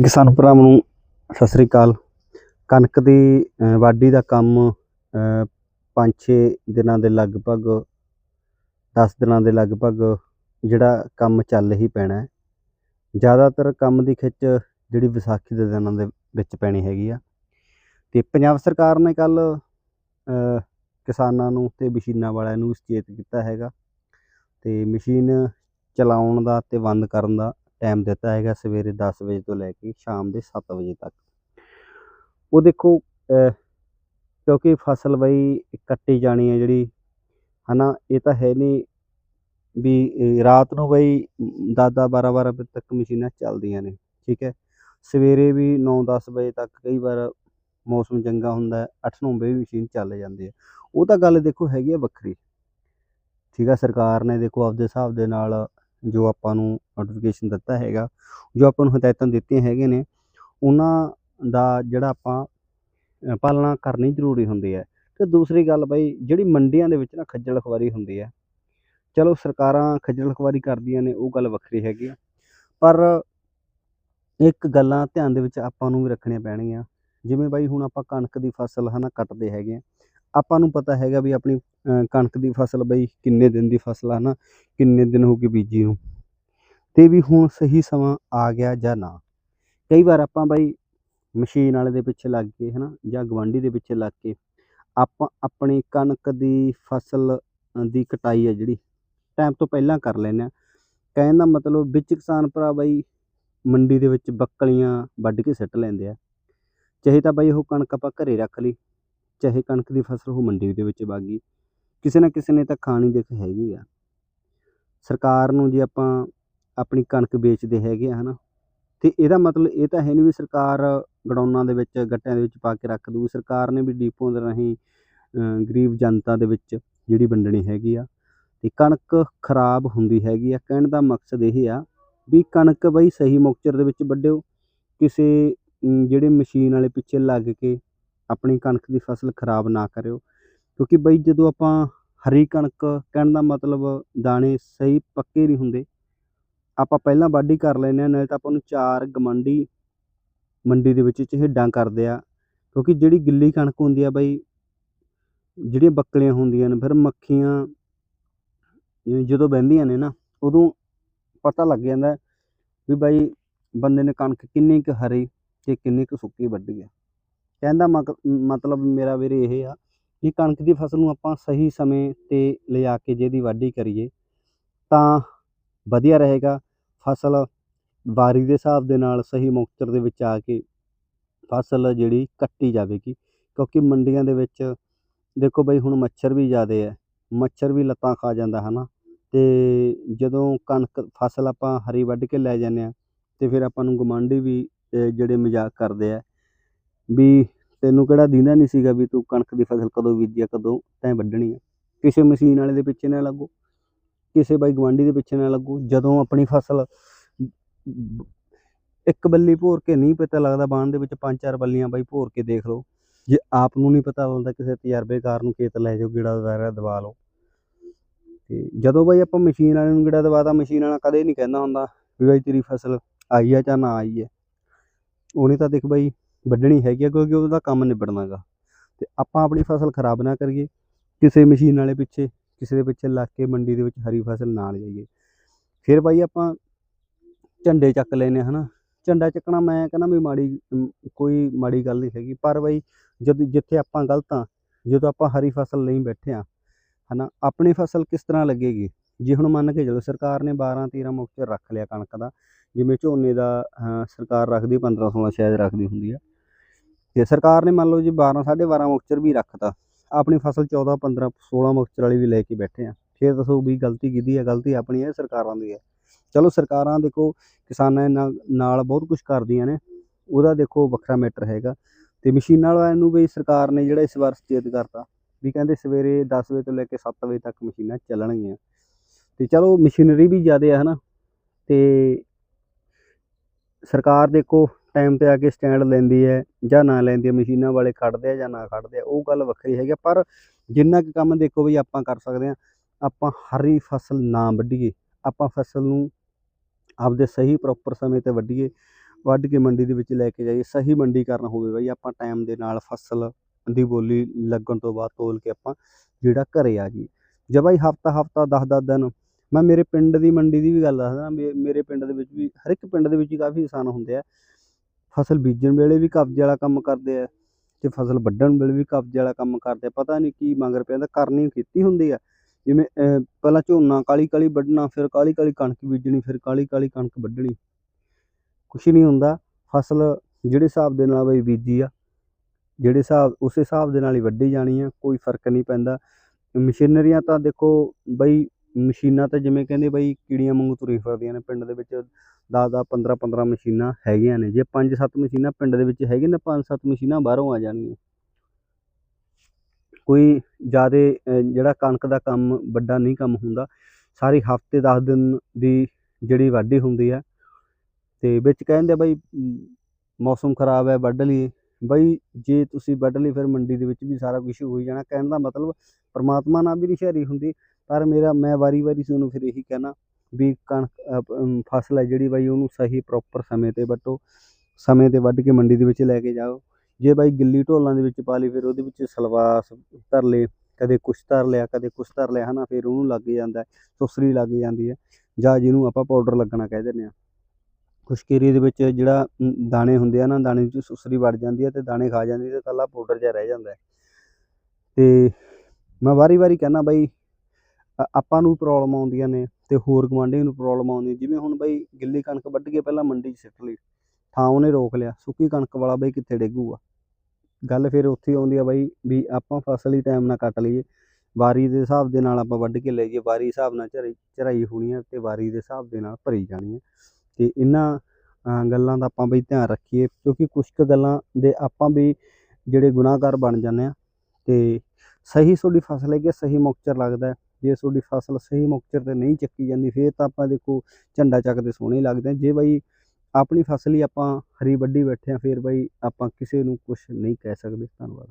ਕਿਸਾਨ ਭਰਾਵਾਂ ਨੂੰ ਸਤਿ ਸ੍ਰੀ ਅਕਾਲ। ਕਣਕ ਦੀ ਵਾਢੀ ਦਾ ਕੰਮ 5-6 ਦਿਨਾਂ ਦੇ ਲਗਭਗ 10 ਦਿਨਾਂ ਦੇ ਲਗਭਗ ਜਿਹੜਾ ਕੰਮ ਚੱਲ ਹੀ ਪੈਣਾ ਜ਼ਿਆਦਾਤਰ ਕੰਮ ਦੀ ਖਿੱਚ ਜਿਹੜੀ ਵਿਸਾਖੀ ਦੇ ਦਿਨਾਂ ਦੇ ਵਿੱਚ ਪੈਣੀ ਹੈਗੀ ਆ। ਤੇ ਪੰਜਾਬ ਸਰਕਾਰ ਨੇ ਕੱਲ ਕਿਸਾਨਾਂ ਨੂੰ ਤੇ ਮਸ਼ੀਨਾਂ ਵਾਲਿਆਂ ਨੂੰ ਸੁਚੇਤ ਕੀਤਾ ਹੈਗਾ। ਤੇ ਮਸ਼ੀਨ ਚਲਾਉਣ ਦਾ ਤੇ ਬੰਦ ਕਰਨ ਦਾ ਟਾਈਮ ਦਿੱਤਾ ਹੈਗਾ ਸਵੇਰੇ 10 ਵਜੇ ਤੋਂ ਲੈ ਕੇ ਸ਼ਾਮ ਦੇ 7 ਵਜੇ ਤੱਕ। ਉਹ ਦੇਖੋ ਕਿਉਂਕਿ ਫਸਲ ਬਈ ਕੱਟੀ ਜਾਣੀ ਹੈ ਜਿਹੜੀ, ਹਨਾ, ਇਹ ਤਾਂ ਹੈ ਨਹੀਂ ਵੀ ਰਾਤ ਨੂੰ ਬਈ 10-10 12-12 ਵਜੇ ਤੱਕ ਮਸ਼ੀਨਾਂ ਚੱਲਦੀਆਂ ਨੇ, ਠੀਕ ਹੈ। ਸਵੇਰੇ ਵੀ 9-10 ਵਜੇ ਤੱਕ ਕਈ ਵਾਰ ਮੌਸਮ ਚੰਗਾ ਹੁੰਦਾ 8-9 ਵਜੇ ਵੀ ਮਸ਼ੀਨ ਚੱਲ ਜਾਂਦੀ ਹੈ। ਉਹ ਤਾਂ ਗੱਲ ਦੇਖੋ ਹੈਗੀ ਆ ਵੱਖਰੀ, ਠੀਕ ਆ ਸਰਕਾਰ ਨੇ ਦੇਖੋ ਆਪਦੇ ਹਿਸਾਬ ਦੇ ਨਾਲ ਜੋ ਆਪਾਂ ਨੂੰ ਨੋਟੀਫਿਕੇਸ਼ਨ ਦਿੱਤਾ ਹੈਗਾ, ਜੋ ਆਪਾਂ ਨੂੰ ਹਦਾਇਤਾਂ ਦਿੱਤੀਆਂ ਹੈਗੀਆਂ ਨੇ, ਉਹਨਾਂ ਦਾ ਜਿਹੜਾ ਆਪਾਂ ਪਾਲਣਾ ਕਰਨੀ ਜ਼ਰੂਰੀ ਹੁੰਦੀ ਹੈ। ਤੇ ਦੂਸਰੀ ਗੱਲ ਬਈ, ਜਿਹੜੀ ਮੰਡੀਆਂ ਦੇ ਵਿੱਚ ਨਾ ਖੱਜਲ ਖਵਾਰੀ ਹੁੰਦੀ ਹੈ, ਚਲੋ ਸਰਕਾਰਾਂ ਖੱਜਲ ਖਵਾਰੀ ਕਰਦੀਆਂ ਨੇ, ਉਹ ਗੱਲ ਵੱਖਰੀ ਹੈਗੀ ਆ। ਪਰ ਇੱਕ ਗੱਲਾਂ ਧਿਆਨ ਦੇ ਵਿੱਚ ਆਪਾਂ ਨੂੰ ਵੀ ਰੱਖਣੀਆਂ ਪੈਣਗੀਆਂ। ਜਿਵੇਂ ਬਾਈ ਹੁਣ ਆਪਾਂ ਕਣਕ ਦੀ ਫਸਲ ਹਨਾ ਕੱਟਦੇ ਹੈਗੇ ਆ ਆਪਾਂ ਨੂੰ ਪਤਾ ਹੈਗਾ ਵੀ ਆਪਣੀ ਕਣਕ ਦੀ ਫਸਲ ਬਈ ਕਿੰਨੇ ਦਿਨ ਦੀ ਫਸਲ ਆ ਨਾ ਕਿੰਨੇ ਦਿਨ ਹੋ ਗਏ ਬੀਜੀ ਨੂੰ। ਤੇ ਵੀ ਹੁਣ ਸਹੀ ਸਮਾਂ ਆ ਗਿਆ ਜਾਂ ਨਾ। ਕਈ ਵਾਰ ਆਪਾਂ ਬਈ ਮਸ਼ੀਨ ਵਾਲੇ ਦੇ ਪਿੱਛੇ ਲੱਗ ਕੇ ਹਨਾ, ਜਾਂ ਗਵਾਂਢੀ ਦੇ ਪਿੱਛੇ ਲੱਗ ਕੇ, ਆਪਾਂ ਆਪਣੀ ਕਣਕ ਦੀ ਫਸਲ ਦੀ ਕਟਾਈ ਹੈ ਜਿਹੜੀ ਟਾਈਮ ਤੋਂ ਪਹਿਲਾਂ ਕਰ ਲੈਂਦੇ ਹਾਂ ਕਹਿਣ ਦਾ ਮਤਲਬ ਵਿੱਚ ਕਿਸਾਨ ਭਰਾ ਬਾਈ ਮੰਡੀ ਦੇ ਵਿੱਚ ਬੱਕਲੀਆਂ ਵੱਢ ਕੇ ਸਿੱਟ ਲੈਂਦੇ ਆ। ਚਾਹੇ ਤਾਂ ਬਾਈ ਉਹ ਕਣਕ ਆਪਾਂ ਘਰੇ ਰੱਖ ਲਈ ਚਾਹੇ ਕਣਕ ਦੀ ਫਸਲ ਉਹ ਮੰਡੀ ਦੇ ਵਿੱਚ ਵਗ ਗਈ ਕਿਸੇ ਨਾ ਕਿਸੇ ਨੇ ਤਾਂ ਖਾਣੀ ਦੇਖ ਹੈਗੀ ਆ। ਸਰਕਾਰ ਨੂੰ ਜੇ ਆਪਾਂ ਆਪਣੀ ਕਣਕ ਵੇਚਦੇ ਹੈਗੇ ਆ, ਹਨਾ, ਤੇ ਇਹਦਾ ਮਤਲਬ ਇਹ ਤਾਂ ਹੈ ਨਹੀਂ ਵੀ ਸਰਕਾਰ ਗਡਾਉਨਾਂ ਦੇ ਵਿੱਚ, ਗੱਟਿਆਂ ਦੇ ਵਿੱਚ ਪਾ ਕੇ ਰੱਖ ਦੂਗੀ ਸਰਕਾਰ ਨੇ ਵੀ ਡੀਪੂਆਂ ਦੇ ਰਾਹੀਂ ਗਰੀਬ ਜਨਤਾ ਦੇ ਵਿੱਚ ਜਿਹੜੀ ਵੰਡਣੀ ਹੈਗੀ ਆ, ਤੇ ਕਣਕ ਖਰਾਬ ਹੁੰਦੀ ਹੈਗੀ ਆ। ਕਹਿਣ ਦਾ ਮਕਸਦ ਇਹ ਆ ਵੀ ਕਣਕ ਬਈ ਸਹੀ ਮੁਕਚਰ ਦੇ ਵਿੱਚ ਵੱਢਿਓ। ਕਿਸੇ ਜਿਹੜੇ ਮਸ਼ੀਨ ਵਾਲੇ ਪਿੱਛੇ ਲੱਗ ਕੇ ਆਪਣੀ ਕਣਕ ਦੀ ਫਸਲ ਖਰਾਬ ਨਾ ਕਰਿਓ। ਕਿਉਂਕਿ ਬਈ ਜਦੋਂ ਆਪਾਂ ਹਰੀ ਕਣਕ ਕਹਿਣ ਦਾ ਮਤਲਬ ਦਾਣੇ ਸਹੀ ਪੱਕੇ ਨਹੀਂ ਹੁੰਦੇ, ਆਪਾਂ ਪਹਿਲਾਂ ਵਾਢੀ ਕਰ ਲੈਂਦੇ ਹਾਂ, ਨਾਲੇ ਤਾਂ ਆਪਾਂ ਨੂੰ ਚਾਰ ਗਮੰਡੀ ਮੰਡੀ ਦੇ ਵਿੱਚ ਚਿਹੜਾਂ ਕਰਦੇ ਆ ਕਿਉਂਕਿ ਜਿਹੜੀ ਗਿੱਲੀ ਕਣਕ ਹੁੰਦੀ ਆ ਬਈ, ਜਿਹੜੀਆਂ ਬੱਕਲੀਆਂ ਹੁੰਦੀਆਂ ਨੇ, ਫਿਰ ਮੱਖੀਆਂ ਜਦੋਂ ਬਹਿੰਦੀਆਂ ਨੇ ਨਾ, ਉਦੋਂ ਪਤਾ ਲੱਗ ਜਾਂਦਾ ਵੀ ਬਾਈ ਬੰਦੇ ਨੇ ਕਣਕ ਕਿੰਨੀ ਕੁ ਹਰੀ ਤੇ ਕਿੰਨੀ ਕੁ ਸੁੱਕੀ ਵੱਢੀ ਆ। ਕਹਿਣ ਦਾ ਮਕ- ਮਤਲਬ ਮੇਰਾ ਵੀਰੇ ਇਹ ਆ ਕਿ ਕਣਕ ਦੀ ਫਸਲ ਨੂੰ ਆਪਾਂ ਸਹੀ ਸਮੇਂ ਤੇ ਲਿਆ ਕੇ ਜਿਹਦੀ ਵਾਢੀ ਕਰੀਏ, ਤਾਂ ਵਧੀਆ ਰਹੇਗਾ। ਫਸਲ ਵਾਰੀ ਦੇ ਹਿਸਾਬ ਦੇ ਨਾਲ ਸਹੀ ਮੁਕਤਰ ਦੇ ਵਿੱਚ ਆ ਕੇ ਫਸਲ ਜਿਹੜੀ ਕੱਟੀ ਜਾਵੇਗੀ, ਕਿਉਂਕਿ ਮੰਡੀਆਂ ਦੇ ਵਿੱਚ ਦੇਖੋ ਬਈ ਹੁਣ ਮੱਛਰ ਵੀ ਜ਼ਿਆਦੇ ਹੈ ਮੱਛਰ ਵੀ ਲੱਤਾਂ ਖਾ ਜਾਂਦਾ ਹੈ ਨਾ ਤੇ ਜਦੋਂ ਕਣਕ, ਫਸਲ ਆਪਾਂ ਹਰੀ ਵੱਢ ਕੇ ਲੈ ਜਾਂਦੇ ਆ ਤੇ ਫਿਰ ਆਪਾਂ ਨੂੰ ਗੁਆਂਢੀ ਵੀ ਜਿਹੜੇ ਮਜ਼ਾਕ ਕਰਦੇ ਆ ਵੀ ਤੈਨੂੰ ਕਿਹੜਾ ਦਿੰਦਾ ਨਹੀਂ ਸੀਗਾ ਵੀ ਤੂੰ ਕਣਕ ਦੀ ਫਸਲ ਕਦੋਂ ਬੀਜਿਆ, ਕਦੋਂ ਤੈਂ ਵੱਢਣੀ ਆ। ਕਿਸੇ ਮਸ਼ੀਨ ਵਾਲੇ ਦੇ ਪਿੱਛੇ ਨਾ ਲੱਗੋ, ਕਿਸੇ ਬਾਈ ਗਵਾਂਢੀ ਦੇ ਪਿੱਛੇ ਨਾ ਲੱਗੋ। ਜਦੋਂ ਆਪਣੀ ਫਸਲ ਇੱਕ ਬੱਲੀ ਭੋਰ ਕੇ ਨਹੀਂ ਪਤਾ ਲੱਗਦਾ ਬਾਣ ਦੇ ਵਿੱਚ ਪੰਜ ਚਾਰ ਬੱਲੀਆਂ ਬਾਈ ਭੋਰ ਕੇ ਦੇਖ ਲਓ। ਜੇ ਆਪ ਨੂੰ ਨਹੀਂ ਪਤਾ ਲੱਗਦਾ ਕਿਸੇ ਤਜਰਬੇਕਾਰ ਨੂੰ ਖੇਤ ਲੈ ਜਾਓ, ਗੇੜਾ ਵਗੈਰਾ ਦਵਾ ਲਓ। ਤੇ ਜਦੋਂ ਬਾਈ ਆਪਾਂ ਮਸ਼ੀਨ ਵਾਲੇ ਨੂੰ ਗੇੜਾ ਦਵਾਦਾ ਮਸ਼ੀਨ ਵਾਲਾ ਕਦੇ ਨਹੀਂ ਕਹਿੰਦਾ ਹੁੰਦਾ ਵੀ ਬਾਈ ਤੇਰੀ ਫਸਲ ਆਈ ਆ ਜਾਂ ਨਾ ਆਈ ਹੈ ਉਹਨੇ ਤਾਂ ਦੇਖ ਬਾਈ ਵੱਢਣੀ ਹੈਗੀ ਆ ਕਿਉਂਕਿ ਉਹਦਾ ਕੰਮ ਨਿਬੜਨਾਗਾ। ਤੇ ਆਪਾਂ ਆਪਣੀ ਫਸਲ ਖਰਾਬ ਨਾ ਕਰੀਏ, ਕਿਸੇ ਮਸ਼ੀਨ ਵਾਲੇ ਪਿੱਛੇ, ਕਿਸੇ ਦੇ ਪਿੱਛੇ ਲੱਗ ਕੇ ਮੰਡੀ ਦੇ ਵਿੱਚ ਹਰੀ ਫਸਲ ਨਾ ਲਿਜਾਈਏ ਫਿਰ ਬਾਈ ਆਪਾਂ ਝੰਡੇ ਚੱਕ ਲੈਨੇ ਹਨਾ। ਝੰਡਾ ਚੱਕਣਾ ਮੈਂ ਕਹਿੰਦਾ ਵੀ ਮਾੜੀ ਕੋਈ ਮਾੜੀ ਗੱਲ ਨਹੀਂ ਹੈਗੀ। ਪਰ ਬਾਈ ਜਦ ਜਿੱਥੇ ਆਪਾਂ ਗਲਤ ਆ, ਜਦੋਂ ਆਪਾਂ ਹਰੀ ਫਸਲ ਲਈ ਬੈਠੇ ਆ, ਹਨਾ, ਆਪਣੀ ਫਸਲ ਕਿਸ ਤਰ੍ਹਾਂ ਲੱਗੇਗੀ? ਜੇ ਹੁਣ ਮੰਨ ਕੇ ਚਲੋ ਸਰਕਾਰ ਨੇ 12 13 ਮੁਕਤ ਰੱਖ ਲਿਆ ਕਣਕ ਦਾ, ਜਿਵੇਂ ਝੋਨੇ ਦਾ ਸਰਕਾਰ ਰੱਖਦੀ 15 16 ਸ਼ਾਇਦ ਰੱਖਦੀ ਹੁੰਦੀ ਆ। ਤੇ ਸਰਕਾਰ ਨੇ ਮੰਨ ਲਓ ਜੀ 12 12.5 ਮੁਕਚਰ ਵੀ ਰੱਖਤਾ, ਆਪਣੀ ਫਸਲ 14 15 16 ਮੁਕਚਰ ਵਾਲੀ ਵੀ ਲੈ ਕੇ ਬੈਠੇ ਆ, ਫਿਰ ਦੱਸੋ ਵੀ ਗਲਤੀ ਕਿਹਦੀ ਹੈ, ਗਲਤੀ ਆਪਣੀ ਹੈ ਸਰਕਾਰਾਂ ਦੀ ਹੈ? ਚਲੋ ਸਰਕਾਰਾਂ ਦੇਖੋ, ਕਿਸਾਨਾਂ ਨਾਲ ਨਾਲ ਬਹੁਤ ਕੁਝ ਕਰਦੀਆਂ ਨੇ, ਉਹਦਾ ਦੇਖੋ ਵੱਖਰਾ ਮੈਟਰ ਹੈਗਾ, ਤੇ ਮਸ਼ੀਨਾਂ ਵਾਲਿਆਂ ਨੂੰ ਵੀ ਸਰਕਾਰ ਨੇ ਜਿਹੜਾ ਇਸ ਵਾਰ ਸੁਚੇਤ ਕਰਤਾ, ਵੀ ਕਹਿੰਦੇ ਸਵੇਰੇ 10 ਵਜੇ ਤੋਂ ਲੈ ਕੇ 7 ਵਜੇ ਤੱਕ ਮਸ਼ੀਨਾਂ ਚੱਲਣਗੀਆਂ, ਤੇ ਚਲੋ ਮਸ਼ੀਨਰੀ ਵੀ ਜ਼ਿਆਦਾ ਹੈ ਹਨਾ, ਤੇ ਸਰਕਾਰ ਦੇਖੋ ਟਾਈਮ ਤੇ ਆ ਕੇ ਸਟੈਂਡ ਲੈਂਦੀ ਹੈ ਜਾਂ ਨਾ ਲੈਂਦੀ ਹੈ ਮਸ਼ੀਨਾਂ ਵਾਲੇ ਖੜਦੇ ਆ ਜਾਂ ਨਾ ਖੜਦੇ ਆ ਉਹ ਗੱਲ ਵੱਖਰੀ ਹੈਗੀ ਆ, ਪਰ ਜਿੰਨਾ ਕੁ ਕੰਮ ਦੇਖੋ ਵੀ ਆਪਾਂ ਕਰ ਸਕਦੇ ਆ ਆਪਾਂ ਹਰੀ ਫਸਲ ਨਾ ਵੱਢੀਏ ਆਪਾਂ ਫਸਲ ਨੂੰ ਆਪਦੇ ਸਹੀ ਪ੍ਰੋਪਰ ਸਮੇਂ ਤੇ ਵੱਢੀਏ ਵੱਢ ਕੇ ਮੰਡੀ ਦੇ ਵਿੱਚ ਲੈ ਕੇ ਜਾਈਏ ਸਹੀ ਮੰਡੀ ਕਰਨ ਹੋਵੇ ਬਈ ਆਪਾਂ ਟਾਈਮ ਦੇ ਨਾਲ ਫਸਲ ਦੀ ਬੋਲੀ ਲੱਗਣ ਤੋਂ ਬਾਅਦ ਤੋਲ ਕੇ ਆਪਾਂ ਜਿਹੜਾ ਘਰੇ ਆ ਜੀ ਜੇ ਬਾਈ ਹਫਤਾ ਹਫਤਾ 10 10 ਦਿਨ ਮੈਂ ਮੇਰੇ ਪਿੰਡ ਦੀ ਮੰਡੀ ਦੀ ਵੀ ਗੱਲ ਦੱਸਦਾ ਮੇ- ਮੇਰੇ ਪਿੰਡ ਦੇ ਵਿੱਚ ਵੀ ਹਰ ਇੱਕ ਪਿੰਡ ਦੇ ਵਿੱਚ ਹੀ ਕਾਫੀ ਕਿਸਾਨ ਹੁੰਦੇ ਆ। ਫਸਲ ਬੀਜਣ ਵੇਲੇ ਵੀ ਕਬਜ਼ੇ ਵਾਲਾ ਕੰਮ ਕਰਦੇ ਆ ਤੇ ਫਸਲ ਵੱਢਣ ਵੇਲੇ ਵੀ ਕਬਜ਼ੇ ਵਾਲਾ ਕੰਮ ਕਰਦੇ ਆ। ਪਤਾ ਨਹੀਂ ਕੀ ਮਗਰ ਪਿਆ ਕਰਨੀ ਕੀਤੀ ਹੁੰਦੀ ਆ। ਜਿਵੇਂ ਪਹਿਲਾਂ ਝੋਨਾ ਕਾਲੀ ਕਾਲੀ ਵੱਢਣਾ, ਫਿਰ ਕਾਲੀ ਕਾਲੀ ਕਣਕ ਬੀਜਣੀ, ਫਿਰ ਕਾਲੀ ਕਾਲੀ ਕਣਕ ਵੱਢਣੀ। ਕੁਛ ਨਹੀਂ ਹੁੰਦਾ। ਫਸਲ ਜਿਹੜੇ ਹਿਸਾਬ ਦੇ ਨਾਲ ਬਈ ਬੀਜੀ ਆ, ਜਿਹੜੇ ਹਿਸਾਬ, ਉਸੇ ਹਿਸਾਬ ਦੇ ਨਾਲ ਹੀ ਵੱਢੀ ਜਾਣੀ ਆ, ਕੋਈ ਫ਼ਰਕ ਨਹੀਂ ਪੈਂਦਾ। ਮਸ਼ੀਨਰੀਆਂ ਤਾਂ ਦੇਖੋ ਬਈ ਮਸ਼ੀਨਾਂ ਤਾਂ ਜਿਵੇਂ ਕਹਿੰਦੇ ਬਈ ਕੀੜੀਆਂ ਵਾਂਗੂ ਤੁਰੀ ਫਿਰਦੀਆਂ ਨੇ, ਪਿੰਡ ਦੇ ਵਿੱਚ 10 10 15 15 ਮਸ਼ੀਨਾਂ ਹੈਗੀਆਂ ਨੇ। ਜੇ 5 7 ਮਸ਼ੀਨਾਂ ਪਿੰਡ ਦੇ ਵਿੱਚ ਹੈਗੀਆਂ ਨੇ 5 7 ਮਸ਼ੀਨਾਂ ਬਾਹਰੋਂ ਆ ਜਾਣਗੀਆਂ। ਕੋਈ ਜ਼ਿਆਦਾ ਜਿਹੜਾ ਕਣਕ ਦਾ ਕੰਮ ਵੱਡਾ ਨਹੀਂ ਕੰਮ ਹੁੰਦਾ, ਸਾਰੀ ਹਫ਼ਤੇ 10 ਦਿਨ ਦੀ ਜਿਹੜੀ ਵਾਢੀ ਹੁੰਦੀ ਹੈ ਤੇ ਵਿੱਚ ਕਹਿੰਦੇ ਬਈ ਮੌਸਮ ਖਰਾਬ ਹੈ, ਵੱਢ ਲਈ ਬਈ ਜੇ ਤੁਸੀਂ ਵੱਢ ਲਈ, ਫਿਰ ਮੰਡੀ ਦੇ ਵਿੱਚ ਵੀ ਸਾਰਾ ਕੁਝ ਹੋਈ ਜਾਣਾ। ਕਹਿਣ ਦਾ ਮਤਲਬ ਪਰਮਾਤਮਾ ਨਾਲ ਵੀ ਨਹੀਂ ਸ਼ਹਿਰੀ ਹੁੰਦੀ। ਪਰ ਮੇਰਾ, ਮੈਂ ਵਾਰੀ ਵਾਰੀ ਤੁਹਾਨੂੰ ਫਿਰ ਇਹੀ ਕਹਿਣਾ ਵੀ ਕਣਕ ਫਸਲ ਹੈ ਜਿਹੜੀ ਬਾਈ ਉਹਨੂੰ ਸਹੀ ਪ੍ਰੋਪਰ ਸਮੇਂ ਤੇ ਵੱਟੋ, ਸਮੇਂ ਤੇ ਵੱਢ ਕੇ ਮੰਡੀ ਦੇ ਵਿੱਚ ਲੈ ਕੇ ਜਾਓ। ਜੇ ਬਾਈ ਗਿੱਲੀ ਢੋਲਾਂ ਦੇ ਵਿੱਚ ਪਾ ਲਈ, ਫਿਰ ਉਹਦੇ ਵਿੱਚ ਸਲਵਾਸ ਧਰ ਲਏ, ਕਦੇ ਕੁਛ ਧਰ ਲਿਆ, ਕਦੇ ਕੁਛ ਧਰ ਲਿਆ, ਹਨਾ, ਫਿਰ ਉਹਨੂੰ ਲੱਗ ਜਾਂਦਾ, ਸੁਸਰੀ ਲੱਗ ਜਾਂਦੀ ਹੈ। ਜਾਂ ਜਿਹਨੂੰ ਆਪਾਂ ਪਾਊਡਰ ਲੱਗਣਾ ਕਹਿ ਦਿੰਦੇ ਆ ਖੁਸ਼ਕ ਦੇ ਵਿੱਚ ਜਿਹੜਾ ਦਾਣੇ ਹੁੰਦੇ ਆ ਨਾ, ਦਾਣੇ ਵਿੱਚ ਸੁਸਰੀ ਵੜ ਜਾਂਦੀ ਹੈ ਤੇ ਦਾਣੇ ਖਾ ਜਾਂਦੀ ਹੈ ਤੇ ਇਕੱਲਾ ਪਾਊਡਰ ਜਿਹਾ ਰਹਿ ਜਾਂਦਾ ਹੈ। ਤੇ ਮੈਂ ਵਾਰੀ ਵਾਰੀ ਕਹਿੰਦਾ ਬਾਈ ਆਪਾਂ ਨੂੰ ਪ੍ਰੋਬਲਮ ਆਉਂਦੀਆਂ ਨੇ ਤੇ ਹੋਰ ਗੁਆਂਢੀਆਂ ਨੂੰ ਪ੍ਰੋਬਲਮ ਆਉਂਦੀ ਜਿਵੇਂ ਹੁਣ ਬਈ ਗਿੱਲੀ ਕਣਕ ਵੱਢ ਕੇ ਪਹਿਲਾਂ ਮੰਡੀ 'ਚ ਸਿੱਟ ਲਈ, ਥਾਂ ਉਹਨੇ ਰੋਕ ਲਿਆ, ਸੁੱਕੀ ਕਣਕ ਵਾਲਾ ਬਈ ਕਿੱਥੇ ਡੇਗੂਗਾ? ਗੱਲ ਫਿਰ ਉੱਥੇ ਆਉਂਦੀ ਆ ਬਾਈ ਵੀ ਆਪਾਂ ਫਸਲ ਹੀ ਟਾਈਮ ਨਾਲ ਕੱਟ ਲਈਏ, ਵਾਰੀ ਦੇ ਹਿਸਾਬ ਦੇ ਨਾਲ ਆਪਾਂ ਵੱਢ ਕੇ ਲੈ ਜਾਈਏ ਵਾਰੀ ਹਿਸਾਬ ਨਾਲ ਝਰਾਈ ਚਰਾਈ ਹੋਣੀ ਹੈ ਤੇ ਵਾਰੀ ਦੇ ਹਿਸਾਬ ਦੇ ਨਾਲ ਭਰੀ ਜਾਣੀ ਹੈ ਤੇ ਇਹਨਾਂ ਗੱਲਾਂ ਦਾ ਆਪਾਂ ਬਈ ਧਿਆਨ ਰੱਖੀਏ ਕਿਉਂਕਿ ਕੁਝ ਕੁ ਗੱਲਾਂ ਦੇ ਆਪਾਂ ਵੀ ਜਿਹੜੇ ਗੁਨਾਹਗਾਰ ਬਣ ਜਾਂਦੇ ਆ ਤੇ ਸਹੀ ਤੁਹਾਡੀ ਫਸਲ ਹੈ ਕਿ ਸਹੀ ਮੁਕਚਰ ਲੱਗਦਾ ਜੇ ਤੁਹਾਡੀ ਫਸਲ ਸਹੀ ਮੁਕਚਰ ਤੇ ਨਹੀਂ ਚੱਕੀ ਜਾਂਦੀ, ਫੇਰ ਤਾਂ ਆਪਾਂ ਦੇਖੋ ਝੰਡਾ ਚੱਕਦੇ ਸੋਹਣੇ ਲੱਗਦੇ ਆ। ਜੇ ਬਈ ਆਪਣੀ ਫਸਲ ਹੀ ਆਪਾਂ ਹਰੀ ਵੱਢੀ ਬੈਠੇ ਆ, ਫੇਰ ਬਾਈ ਆਪਾਂ ਕਿਸੇ ਨੂੰ ਕੁਝ ਨਹੀਂ ਕਹਿ ਸਕਦੇ ਧੰਨਵਾਦ